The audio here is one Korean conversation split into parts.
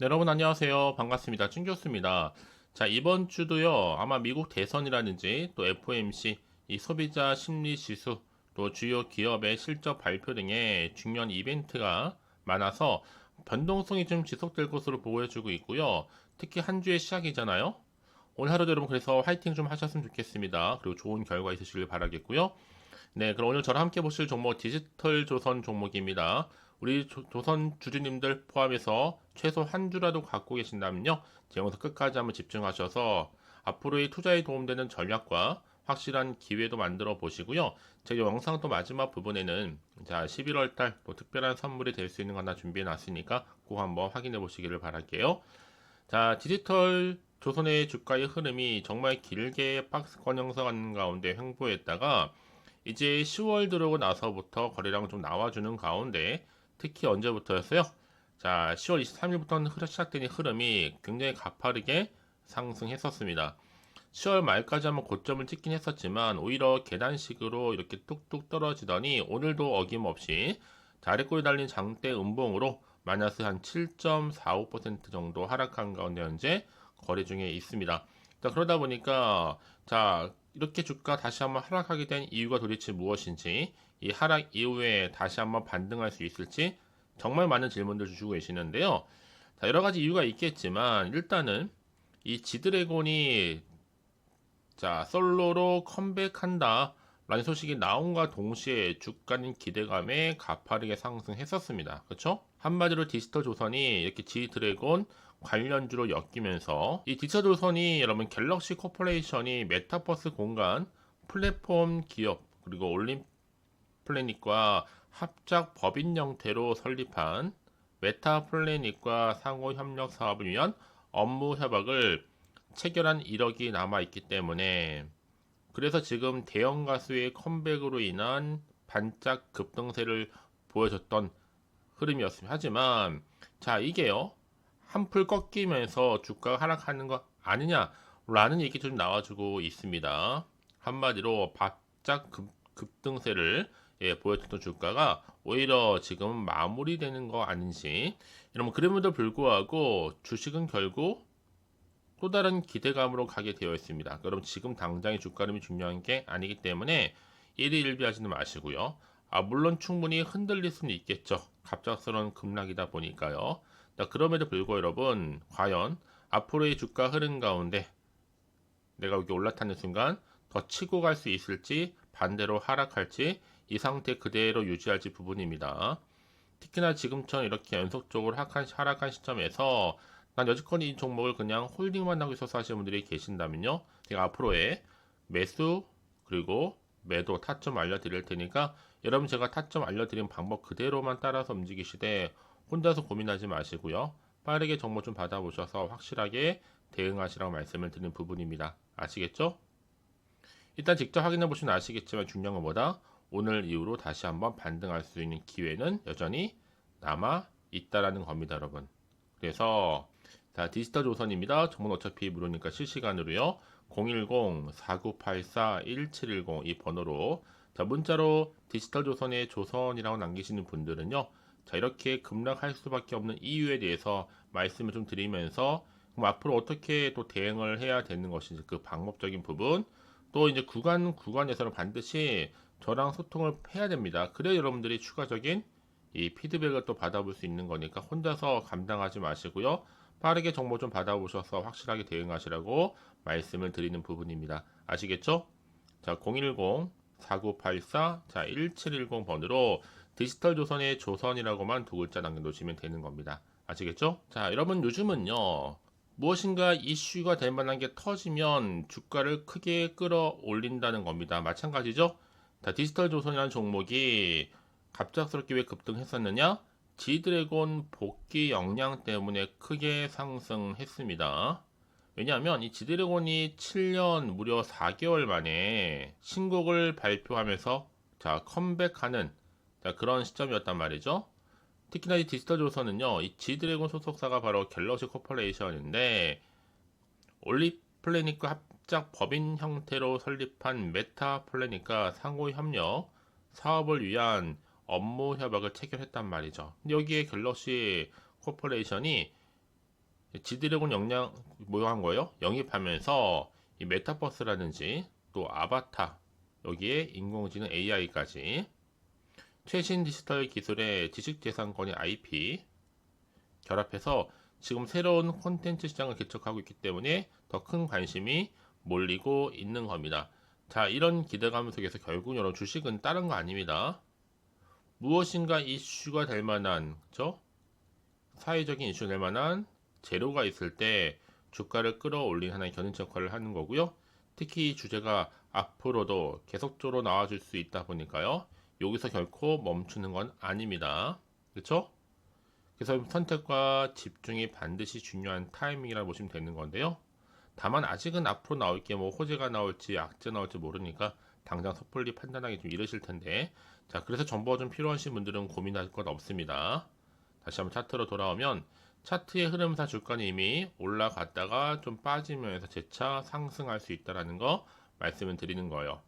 네, 여러분 안녕하세요. 반갑습니다. 춘교수입니다. 자, 이번 주도요. 아마 미국 대선이라든지 또 FOMC, 이 소비자 심리 지수, 또 주요 기업의 실적 발표 등의 중요한 이벤트가 많아서 변동성이 좀 지속될 것으로 보여주고 있고요. 특히 한 주의 시작이잖아요. 오늘 하루도 여러분 그래서 화이팅 좀 하셨으면 좋겠습니다. 그리고 좋은 결과 있으시길 바라겠고요. 네, 그럼 오늘 저랑 함께 보실 종목 디지털 조선 종목입니다. 우리 조, 선 주주님들 포함해서 최소 한 주라도 갖고 계신다면요. 제 영상 끝까지 한번 집중하셔서 앞으로의 투자에 도움되는 전략과 확실한 기회도 만들어 보시고요. 제 영상 또 마지막 부분에는 자 11월 달 또 특별한 선물이 될 수 있는 거 하나 준비해 놨으니까 꼭 한번 확인해 보시기를 바랄게요. 자 디지털 조선의 주가의 흐름이 정말 길게 박스권 형성하는 가운데 횡보했다가 이제 10월 들어오고 나서부터 거래량 좀 나와주는 가운데 특히 언제부터였어요? 자, 10월 23일부터 시작된 흐름이 굉장히 가파르게 상승했었습니다. 10월 말까지 한번 고점을 찍긴 했었지만 오히려 계단식으로 이렇게 뚝뚝 떨어지더니 오늘도 어김없이 다리꼬리 달린 장대 음봉으로 마이너스 한 7.45% 정도 하락한 가운데 현재 거래 중에 있습니다. 자, 그러다 보니까 자 이렇게 주가 다시 한번 하락하게 된 이유가 도대체 무엇인지 이 하락 이후에 다시 한번 반등할 수 있을지 정말 많은 질문들 주시고 계시는데요. 자, 여러 가지 이유가 있겠지만 일단은 이 지드래곤이 자 솔로로 컴백한다 라는 소식이 나온과 동시에 주가는 기대감에 가파르게 상승했었습니다. 그렇죠? 한마디로 디지털 조선이 이렇게 지드래곤 관련주로 엮이면서 이 디지털 조선이 여러분 갤럭시 코퍼레이션이 메타버스 공간 플랫폼 기업 그리고 올림 플래닛과 합작 법인 형태로 설립한 메타 플래닛과 상호 협력 사업을 위한 업무 협약을 체결한 이력이 남아 있기 때문에 그래서 지금 대형 가수의 컴백으로 인한 반짝 급등세를 보여줬던 흐름이었습니다. 하지만 자 이게요 한풀 꺾이면서 주가가 하락하는 거 아니냐라는 얘기 좀 나와주고 있습니다. 한마디로 바짝 급, 급등세를 예, 보여줬던 주가가 오히려 지금 마무리되는 거 아닌지 여러분 그럼에도 불구하고 주식은 결국 또 다른 기대감으로 가게 되어 있습니다. 그럼 지금 당장의 주가 흐름이 중요한 게 아니기 때문에 일희일비하지는 마시고요. 아 물론 충분히 흔들릴 수는 있겠죠. 갑작스러운 급락이다 보니까요. 그럼에도 불구하고 여러분 과연 앞으로의 주가 흐름 가운데 내가 여기 올라타는 순간 더 치고 갈 수 있을지 반대로 하락할지 이 상태 그대로 유지할지 부분입니다. 특히나 지금처럼 이렇게 연속적으로 하락한 시점에서 난 여지껏 이 종목을 그냥 홀딩만 하고 있어서 하시는 분들이 계신다면요. 제가 앞으로의 매수 그리고 매도 타점 알려드릴 테니까 여러분 제가 타점 알려드린 방법 그대로만 따라서 움직이시되 혼자서 고민하지 마시고요. 빠르게 정보 좀 받아보셔서 확실하게 대응하시라고 말씀을 드린 부분입니다. 아시겠죠? 일단 직접 확인해 보시면 아시겠지만 중요한 것보다 오늘 이후로 다시 한번 반등할 수 있는 기회는 여전히 남아 있다라는 겁니다, 여러분. 그래서 자, 디지털 조선입니다. 정보 어차피 무료니까 실시간으로요. 010-4984-1710 이 번호로 자, 문자로 디지털 조선의 조선이라고 남기시는 분들은요. 자, 이렇게 급락할 수밖에 없는 이유에 대해서 말씀을 좀 드리면서 그럼 앞으로 어떻게 또 대응을 해야 되는 것인지 그 방법적인 부분 또 이제 구간 구간에서는 반드시 저랑 소통을 해야 됩니다. 그래야 여러분들이 추가적인 이 피드백을 또 받아볼 수 있는 거니까 혼자서 감당하지 마시고요. 빠르게 정보 좀 받아보셔서 확실하게 대응하시라고 말씀을 드리는 부분입니다. 아시겠죠? 자, 010 4984 자, 1710 번으로 디지털 조선의 조선이라고만 두 글자 남겨놓으시면 되는 겁니다. 아시겠죠? 자, 여러분 요즘은요. 무엇인가 이슈가 될 만한 게 터지면 주가를 크게 끌어올린다는 겁니다. 마찬가지죠? 자, 디지털 조선이라는 종목이 갑작스럽게 왜 급등했었느냐? 지드래곤 복귀 역량 때문에 크게 상승했습니다. 왜냐하면 이 지드래곤이 7년 무려 4개월 만에 신곡을 발표하면서 자 컴백하는 자, 그런 시점이었단 말이죠. 특히나 이 디지털 조선은요, 이 지드래곤 소속사가 바로 갤럭시 코퍼레이션인데, 올리플래닛과 합작 법인 형태로 설립한 메타 플래닛과 상호 협력, 사업을 위한 업무 협약을 체결했단 말이죠. 여기에 갤럭시 코퍼레이션이 지드래곤 영향 모형한 거예요. 영입하면서 이 메타버스라든지 또 아바타 여기에 인공지능 AI까지 최신 디지털 기술의 지식재산권의 IP 결합해서 지금 새로운 콘텐츠 시장을 개척하고 있기 때문에 더 큰 관심이 몰리고 있는 겁니다. 자, 이런 기대감 속에서 결국 여러분 주식은 다른 거 아닙니다. 무엇인가 이슈가 될 만한, 그죠? 사회적인 이슈가 될 만한 재료가 있을 때 주가를 끌어올린 하나의 견인차 역할을 하는 거고요. 특히 이 주제가 앞으로도 계속적으로 나와줄 수 있다 보니까요. 여기서 결코 멈추는 건 아닙니다. 그렇죠? 그래서 선택과 집중이 반드시 중요한 타이밍이라고 보시면 되는 건데요. 다만 아직은 앞으로 나올 게 뭐 호재가 나올지 악재 나올지 모르니까 당장 섣불리 판단하기 좀 이르실 텐데 자 그래서 정보가 좀 필요하신 분들은 고민할 것 없습니다. 다시 한번 차트로 돌아오면 차트의 흐름사 주가는 이미 올라갔다가 좀 빠지면서 재차 상승할 수 있다라는 거 말씀을 드리는 거예요.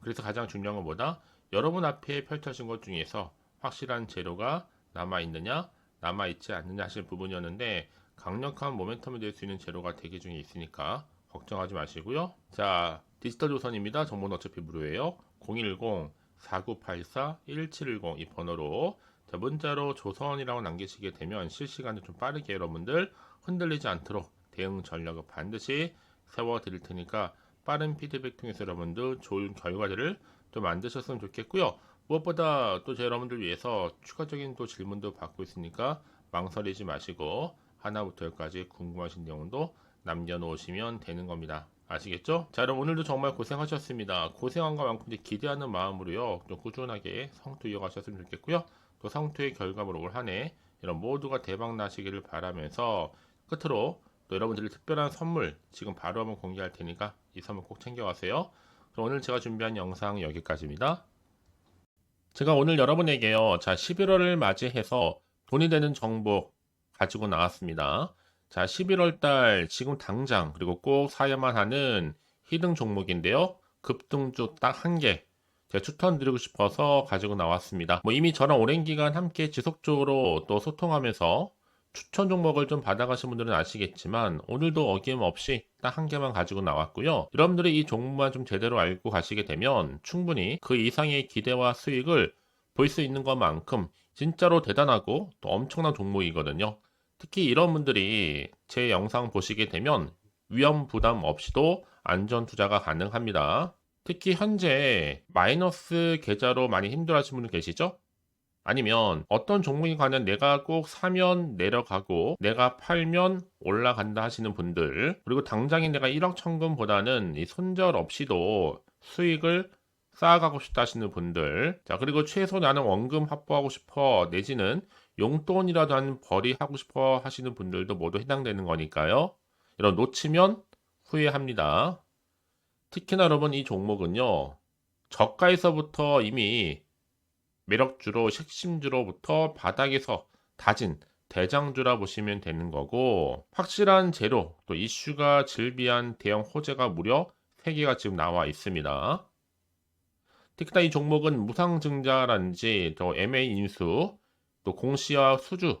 그래서 가장 중요한 건 뭐다? 여러분 앞에 펼쳐진 것 중에서 확실한 재료가 남아 있느냐, 남아 있지 않느냐 하실 부분이었는데 강력한 모멘텀이 될 수 있는 재료가 대기 중에 있으니까 걱정하지 마시고요. 자, 디지털 조선입니다. 정보는 어차피 무료예요. 010-4984-1710 이 번호로 자, 문자로 조선이라고 남기시게 되면 실시간으로 좀 빠르게 여러분들 흔들리지 않도록 대응 전략을 반드시 세워 드릴 테니까 빠른 피드백 통해서 여러분들 좋은 결과들을 좀 만드셨으면 좋겠고요. 무엇보다 또 제 여러분들 위해서 추가적인 또 질문도 받고 있으니까 망설이지 마시고 하나부터 열까지 궁금하신 내용도 남겨놓으시면 되는 겁니다. 아시겠죠? 자, 여러분 오늘도 정말 고생하셨습니다. 고생한 것만큼 기대하는 마음으로요. 좀 꾸준하게 성투 이어가셨으면 좋겠고요. 또 성투의 결과물로 올 한해 이런 모두가 대박 나시기를 바라면서 끝으로 또 여러분들이 특별한 선물 지금 바로 한번 공개할 테니까 이 선물 꼭 챙겨가세요. 그럼 오늘 제가 준비한 영상 여기까지입니다. 제가 오늘 여러분에게요. 자, 11월을 맞이해서 돈이 되는 정보 가지고 나왔습니다. 자, 11월 달 지금 당장 그리고 꼭 사야만 하는 히든 종목인데요. 급등주 딱 한 개. 제가 추천드리고 싶어서 가지고 나왔습니다. 뭐 이미 저랑 오랜 기간 함께 지속적으로 또 소통하면서 추천 종목을 좀 받아가신 분들은 아시겠지만 오늘도 어김없이 딱 한 개만 가지고 나왔고요. 여러분들이 이 종목만 좀 제대로 알고 가시게 되면 충분히 그 이상의 기대와 수익을 볼 수 있는 것만큼 진짜로 대단하고 또 엄청난 종목이거든요. 특히 이런 분들이 제 영상 보시게 되면 위험 부담 없이도 안전 투자가 가능합니다. 특히 현재 마이너스 계좌로 많이 힘들어하시는 분들 계시죠? 아니면 어떤 종목에 관한 내가 꼭 사면 내려가고 내가 팔면 올라간다 하시는 분들 그리고 당장에 내가 1억 천금보다는 이 손절 없이도 수익을 쌓아가고 싶다 하시는 분들 자 그리고 최소 나는 원금 확보하고 싶어 내지는 용돈이라도 한 벌이 하고 싶어 하시는 분들도 모두 해당되는 거니까요 이런 놓치면 후회합니다 특히나 여러분 이 종목은요 저가에서부터 이미 매력주로 핵심주로부터 바닥에서 다진 대장주라 보시면 되는 거고 확실한 재료 또 이슈가 질비한 대형 호재가 무려 3개가 지금 나와 있습니다. 특히나 이 종목은 무상증자라든지 또 MA 인수 또 공시와 수주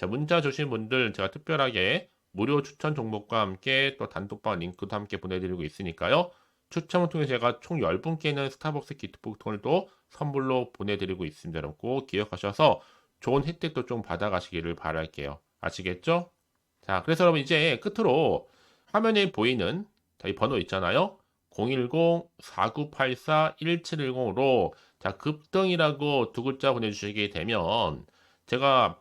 자, 문자 주신 분들 제가 특별하게 무료 추천 종목과 함께 또 단톡방 링크도 함께 보내드리고 있으니까요. 추첨을 통해 제가 총 10분께는 스타벅스 기프트통을 또 선물로 보내드리고 있습니다. 여러분 꼭 기억하셔서 좋은 혜택도 좀 받아가시기를 바랄게요. 아시겠죠? 자, 그래서 여러분 이제 끝으로 화면에 보이는 이 번호 있잖아요. 010-4984-1710으로 자 급등이라고 두 글자 보내주시게 되면 제가